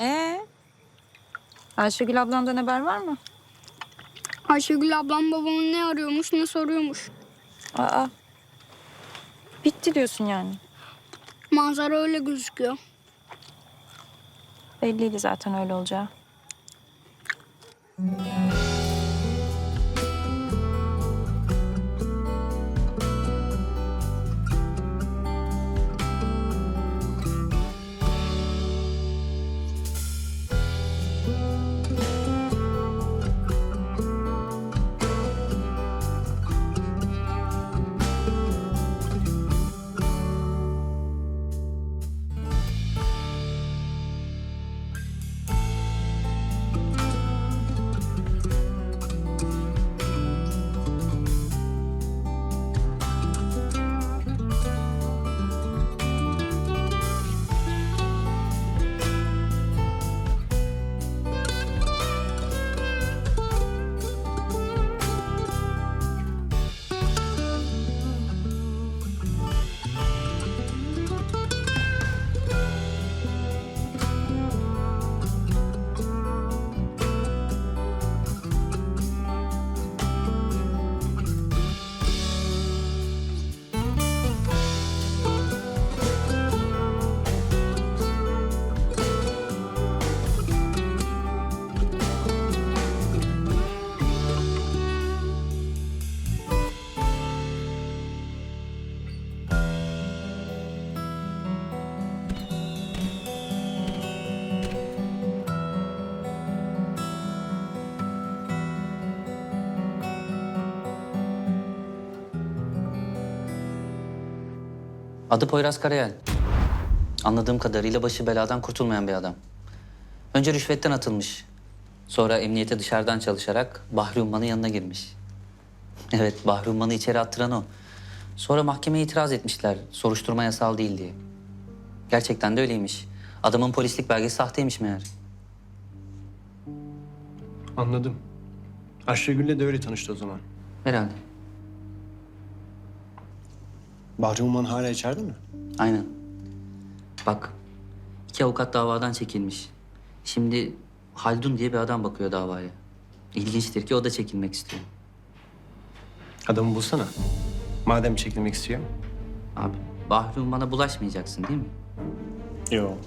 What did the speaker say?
Ee? Ayşegül ablandan haber var mı? Ayşegül ablam babamı ne arıyormuş ne soruyormuş. Aa. Bitti diyorsun yani. Manzara öyle gözüküyor. Belliydi zaten öyle olacağı. Adı Poyraz Karayel. Anladığım kadarıyla başı beladan kurtulmayan bir adam. Önce rüşvetten atılmış. Sonra emniyete dışarıdan çalışarak Bahri Umman'ın yanına girmiş. Evet, Bahri Umman'ı içeri attıran o. Sonra mahkemeye itiraz etmişler, soruşturma yasal değil diye. Gerçekten de öyleymiş. Adamın polislik belgesi sahteymiş meğer. Anladım. Ayşegül'le de öyle tanıştı o zaman. Herhalde. Bahri Umman hala içeride mi? Aynen. Bak, iki avukat davadan çekilmiş. Şimdi Haldun diye bir adam bakıyor davaya. İlginçtir ki o da çekilmek istiyor. Adamı bulsana. Madem çekilmek istiyor. Abi, Bahri bana bulaşmayacaksın değil mi? Yok.